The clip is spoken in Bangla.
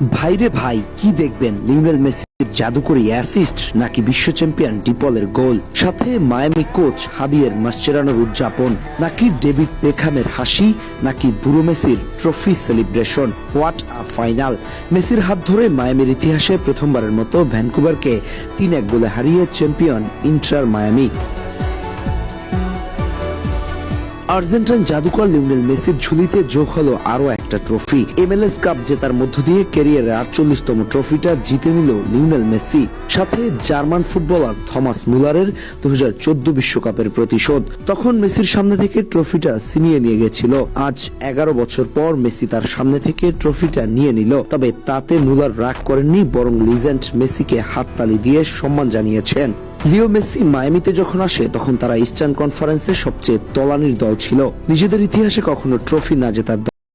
ভাইরে ভাই, কি দেখবেন? লিওনেল মেসির জাদুকরি অ্যাসিস্ট নাকি বিশ্ব চ্যাম্পিয়ন ডিপলের গোল? সাথে মায়ামি কোচ হাবিয়ের মাসচেরানোর উদযাপন? নাকি ডেভিড বেখামের হাসি? নাকি বুড়ো মেসির trophy celebration what a final মেসির হাত ধরে মায়ামির ইতিহাসে প্রথমবারের মতো ভ্যানকুভারকে তিন এক গোলে হারিয়ে চ্যাম্পিয়ন ইন্টার মায়ামি। আর্জেন্টাইন জাদুকর লিওনেল মেসির ঝুলিতে যোগ হলো আরও একটা ট্রফি। এমএলএস কাপ জেতার মধ্য দিয়ে ক্যারিয়ারের আটচল্লিশতম ট্রফিটা জিতে নিল লিওনেল মেসি। সাথে জার্মান ফুটবলার থমাস মুলারের দু বিশ্বকাপের প্রতিশোধ। তখন মেসির সামনে থেকে ট্রফিটা ছিনিয়ে নিয়ে গেছিল। আজ এগারো বছর পর মেসি তার সামনে থেকে ট্রফিটা নিয়ে নিল। তবে তাতে মুলার রাগ করেননি, বরং লিজেন্ড মেসিকে হাততালি দিয়ে সম্মান জানিয়েছেন। লিও মেসি মায়ামিতে যখন আসে, তখন তারা ইস্টার্ন কনফারেন্সের সবচেয়ে তলানির দল ছিল। নিজেদের ইতিহাসে কখনো ট্রফি না জেতার